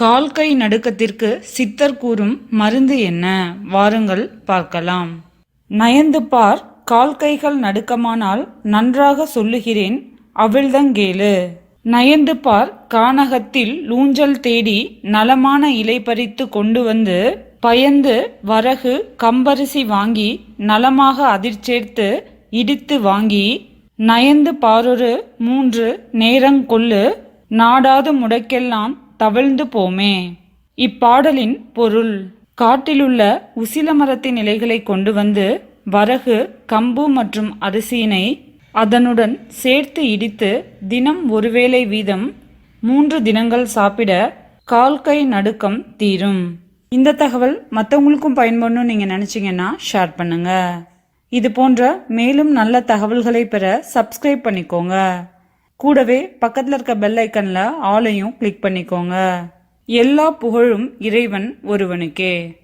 கால் கை நடுக்கத்திற்கு சித்தர் கூறும் மருந்து என்ன? வாருங்கள் பார்க்கலாம். நயந்து பார் கால் கைகள் நடுக்கமானால் நன்றாக சொல்லுகிறேன் அவிழ்தங்கேளு நயந்து பார் கானகத்தில் லூஞ்சல் தேடி நலமான இலை பறித்து கொண்டு வந்து பயந்து வரகு கம்பரிசி வாங்கி நலமாக அதிர்ச்சேர்த்து இடித்து வாங்கி நயந்து பாரொரு மூன்று நேரங்கொள்ளு நாடாது முடக்கெல்லாம் தவழ்ந்து போமே. இப்பாடலின் பொருள் காட்டிலுள்ள உசில மரத்தின் இலைகளை கொண்டு வந்து வரகு கம்பு மற்றும் அரிசியினை அதனுடன் சேர்த்து இடித்து தினம் ஒருவேளை வீதம் மூன்று தினங்கள் சாப்பிட கால் கை நடுக்கம் தீரும். இந்த தகவல் மற்றவங்களுக்கும் பயன்படணும் நீங்கள் நினச்சிங்கன்னா ஷேர் பண்ணுங்க. இது போன்ற மேலும் நல்ல தகவல்களை பெற சப்ஸ்கிரைப் பண்ணிக்கோங்க. கூடவே பக்கத்தில் இருக்க பெல் ஐக்கனில் ஆலையும் கிளிக் பண்ணிக்கோங்க. எல்லா புகழும் இறைவன் ஒருவனுக்கே.